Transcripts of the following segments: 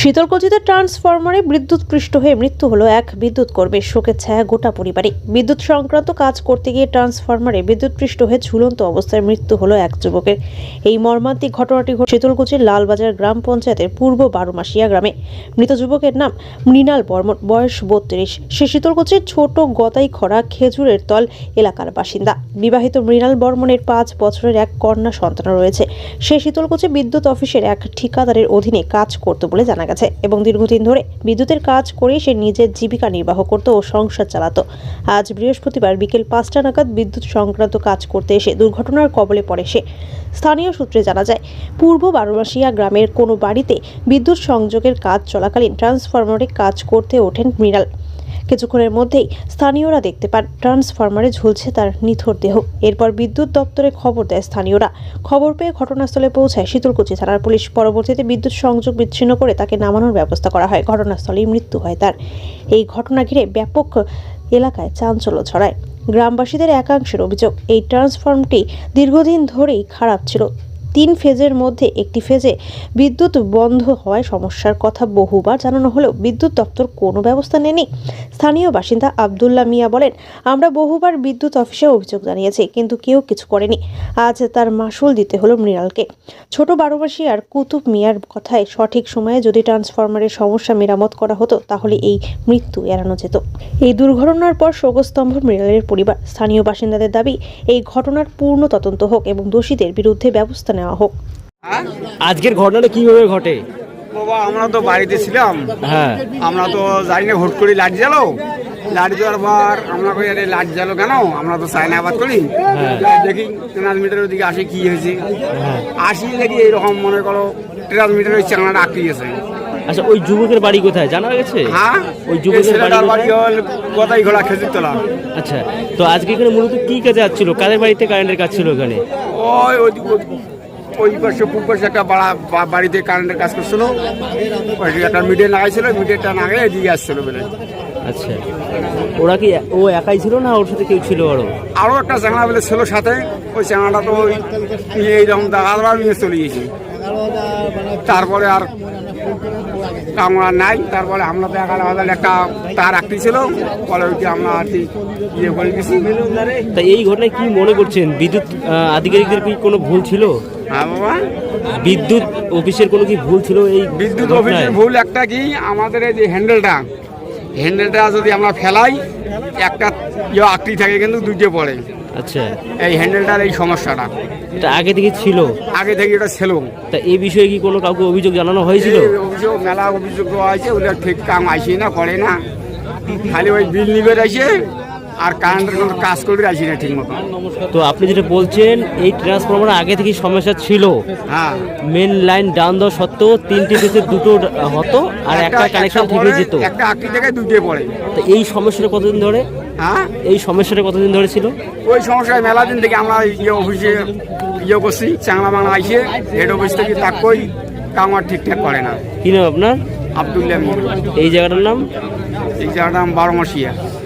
শীতলকুচিতে ট্রান্সফরমারে বিদ্যুৎ পৃষ্ঠ হয়ে মৃত্যু হলো এক বিদ্যুৎ কর্মীর শোকের ছায়া গোটা পরিবারে। বিদ্যুৎ সংক্রান্ত কাজ করতে গিয়ে ট্রান্সফরমারে বিদ্যুৎ পৃষ্ঠ হয়ে ঝুলন্ত অবস্থায় মৃত্যু হলো এক যুবকের। এই মর্মান্তিক ঘটনাটি ঘটে শীতলকুচির লালবাজার গ্রাম পঞ্চায়েতের পূর্ব বারোমাসিয়া গ্রামে। মৃত যুবকের নাম মৃণাল বর্মন, বয়স বত্রিশ। সে শীতলকুচির ছোট গতাই খরা খেজুরের তল এলাকার বাসিন্দা। বিবাহিত মৃণাল বর্মনের পাঁচ বছরের এক কন্যা সন্তান রয়েছে। সে শীতলকুচি বিদ্যুৎ অফিসের এক ঠিকাদারের অধীনে কাজ করত বলে জানা গেছে এবং দীর্ঘদিন ধরে বিদ্যুতের কাজ করে সে নিজের জীবিকা নির্বাহ করত ও সংসার চালাত। আজ বৃহস্পতিবার বিকেল পাঁচটা নাগাদ বিদ্যুৎ সংক্রান্ত কাজ করতে এসে দুর্ঘটনার কবলে পড়ে সে। স্থানীয় সূত্রে জানা যায়, পূর্ব বারোমাসিয়া গ্রামের কোনো বাড়িতে বিদ্যুৎ সংযোগের কাজ চলাকালীন ট্রান্সফরমারে কাজ করতে ওঠেন মৃণাল। কিছুক্ষণের মধ্যেই স্থানীয়রা দেখতে পান, ট্রান্সফরমারে ঝুলছে তার নিথর দেহ। এরপর বিদ্যুৎ দপ্তরে খবর দেয় স্থানীয়রা। খবর পেয়ে ঘটনাস্থলে পৌঁছায় শীতলকুচি থানার পুলিশ। পরবর্তীতে বিদ্যুৎ সংযোগ বিচ্ছিন্ন করে তাকে নামানোর ব্যবস্থা করা হয়। ঘটনাস্থলেই মৃত্যু হয় তার। এই ঘটনা ঘিরে ব্যাপক এলাকায় চাঞ্চল্য ছড়ায়। গ্রামবাসীদের একাংশের অভিযোগ, এই ট্রান্সফর্মটি দীর্ঘদিন ধরেই খারাপ ছিল। তিন ফেজের মধ্যে একটি ফেজে বিদ্যুৎ বন্ধ হওয়ায় সমস্যার কথা বহুবার জানানো হলেও বিদ্যুৎ দপ্তর কোনো ব্যবস্থা নেয়নি। স্থানীয় বাসিন্দা আবদুল্লাহ মিয়া বলেন, আমরা বহুবার বিদ্যুৎ অফিসে অভিযোগ জানিয়েছি, কিন্তু কেউ কিছু করেনি। আজ তার মাসুল দিতে হলো মৃণালকে। ছোট বারোমাসি আর কুতুব মিয়ার কথায় সঠিক সময়ে যদি ট্রান্সফরমারের সমস্যা মেরামত করা হতো, তাহলে এই মৃত্যু এড়ানো যেত। এই দুর্ঘটনার পর শোকস্তম্ভ মৃণালের পরিবার। স্থানীয় বাসিন্দাদের দাবি, এই ঘটনার পূর্ণ তদন্ত হোক এবং দোষীদের বিরুদ্ধে ব্যবস্থা নেওয়া হোক। হ্যাঁ? আজকের ঘটনাটা কীভাবে ঘটে? বাবা আমরা তো বাড়িতে ছিলাম। হ্যাঁ। আমরা তো জানি না হুট করে লাইট জ্বালো লাইট জ্বালার পর আমরা কই আরে লাইট জ্বালো কেন? আমরা তো চায়না আবাদ করি। দেখি ট্রান্সমিটারের দিকে আসে কি হয়েছে। আসি দেখি এইরকম মনে করো ট্রান্সমিটারের চাংলাটা আটকে গেছে। আচ্ছা ওই যুবকের বাড়ি কোথায়? জানা গেছে? হ্যাঁ। ওই যুবকের বাড়ি কোথায়? হল গদাই ঘোড়া খেজুর তোলা। আচ্ছা তো আজকে এখানে মূলত কি কাজে যাচ্ছিল কাদের বাড়িতে কারেন্টের কাজ ছিল এখানে? ওই ওই পাশে পূর্ব পাশে একটা বাড়া বাড়িতে কারেন্টের কাজ করছিল। একটা মিডিয়া লাগাইছিল মিডিয়াটা নাগে এদিকে আসছিল বলে। আচ্ছা। ওরা কি ও একাই ছিল না ওর সাথে কেউ ছিল আরও? আরও একটা চাংলা বলে ছিল সাথে। ওই চাংলাটা তো ওই নিয়ে এইরকম দাগাবার নিয়ে চলে গেছি। তারপরে আর আমরা নাই। তারপরে আমরা তো এগারো হাজার একটা তার রাখতে ছিল। পরে ওইটি আমরা আর কি ইয়ে করে গেছি। তা এই ঘটনায় কি মনে করছেন? বিদ্যুৎ আধিকারিকদের কি কোনো ভুল ছিল? হ্যাঁ বাবা। বিদ্যুৎ অফিসের কোনো কি ভুল ছিল এই বিদ্যুৎ অফিসের ভুল একটা কি? আমাদের এই যে হ্যান্ডেলটা হ্যান্ডেলটা যদি আমরা ফেলাই একটা ইয়ে আকৃতি থাকে কিন্তু দুইটে পড়ে। আচ্ছা। এই হ্যান্ডেলটার এই সমস্যাটা। এটা আগে থেকে ছিল? আগে থেকে এটা ছিল। তা এই বিষয়ে কি কোনো কাউকে অভিযোগ জানানো হয়েছিল? অভিযোগ মেলা অভিযোগ আছে ওগুলো ঠিক কাম আসে না করে না। খালি ওই বিল নিবে আসে আর কারেন্টের কোনো কাজ করে আসি না ঠিক মতো। তো আপনি যেটা বলছেন এই ট্রান্সফরমার আগে থেকে সমস্যা ছিল। হ্যাঁ। মেন লাইন ডাউন দেওয়া সত্ত্বেও তিনটে ফেসে দুটো হতো আর একটা কানেকশন হয়ে যেত। একটা আকৃতি থেকে দুইটে পড়ে। তো এই সমস্যাটা কতদিন ধরে? হ্যাঁ? এই সমস্যাটা কতদিন ধরে ছিল? ওই সমস্যায় মেলা দিন থেকে আমরা ইয়ে অফিসে ইয়ে করছি চাংলা বাংলা আইসে হেড অফিস থেকে তাকই কাম আর ঠিকঠাক করে না। কি নাম আপনার? আবদুল্লাহ। এই জায়গাটার নাম? এই জায়গাটার নাম বারো Masia.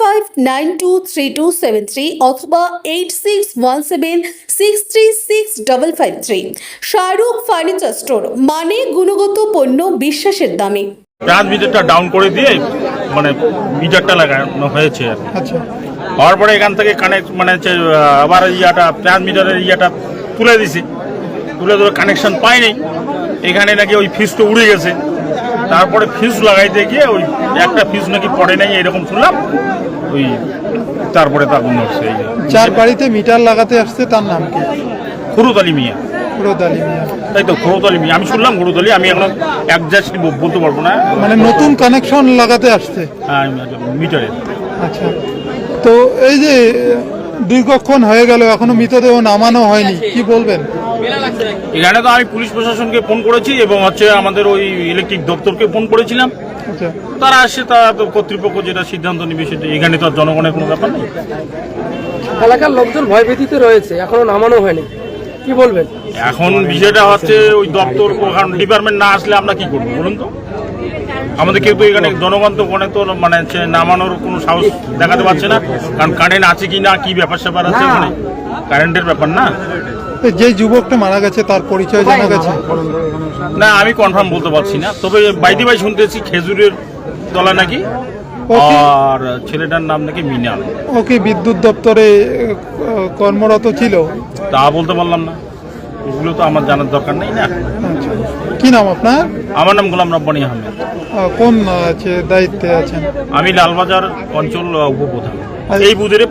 five nine two three two seven three অথবা eight six one seven six three six double five three Shahrukh furniture store মানে গুণগত পণ্য বিশ্বাসের দামে। ট্রান্সমিটারটা ডাউন করে দিয়ে মানে মিটারটা লাগানো হয়েছে আর কি। আচ্ছা। হওয়ার পরে এখান থেকে কানেক্ট মানে হচ্ছে আবার ইয়াটা ট্রান্সমিটারের ইয়াটা তুলে দিছি। তুলে ধরে কানেকশন পাইনি। এখানে নাকি ওই ফিউজটা উড়ে গেছে। তারপরে ফিউজ লাগাইতে গিয়ে ওই একটা ফিউজ নাকি পড়ে নাই এরকম শুনলাম। ওই তারপরে তার গুণ হচ্ছে যার বাড়িতে মিটার লাগাতে আসছে তার নাম কি? খুরুত আলী মিয়া মিয়া। তাই তো ঘোড়দলি আমি আমি শুনলাম ঘোড়দলি আমি এখন একজাস্টলি বলতে পারব না। মানে নতুন কানেকশন লাগাতে আসছে। মিটারে আচ্ছা। তো এই যে দীর্ঘক্ষণ হয়ে গেল এখনও মৃতদেহ নামানো হয়নি। কি বলবেন? এখানে তো আমি পুলিশ প্রশাসনকে ফোন করেছি এবং হচ্ছে আমাদের ওই ইলেকট্রিক দপ্তরকে ফোন করেছিলাম। আচ্ছা। তারা আসছে তারা তো কর্তৃপক্ষ যেটা সিদ্ধান্ত নিবে সেটা এখানে তো জনগণের কোনো ব্যাপার নেই। এলাকার লোকজন ভয়ভীতিতে রয়েছে এখনও নামানো হয়নি। কি বলবেন? এখন বিষয়টা হচ্ছে ওই দপ্তর কারণ ডিপার্টমেন্ট না আসলে আমরা কি করব বলুন তো? আমাদের কেউ তো এখানে জনগণ তো ওখানে তো মানে নামানোর কোনো সাহস দেখাতে পারছে না। কারণ কারেন্ট আছে কি না কি ব্যাপার স্যাপার আছে ওখানে কারেন্টের ব্যাপার না। যে যুবকটা মারা গেছে তার পরিচয় জানা গেছে? না আমি কনফার্ম বলতে পারছি না। তবে বাইদি বাই শুনতেছি খেজুরের তলা নাকি? আর ছেলেটার নাম নাকি মিনাল। ওকে বিদ্যুৎ দপ্তরে কর্মরত ছিল। তা বলতে পারলাম না। এগুলো তো আমার জানার দরকার নেই না। কি নাম আপনার? আমার নাম গোলাম রব্বানি আহমেদ। আহ, কোন দায়িত্বে আছেন? আমি লালবাজার অঞ্চল উপপ্রধান। এই বুধের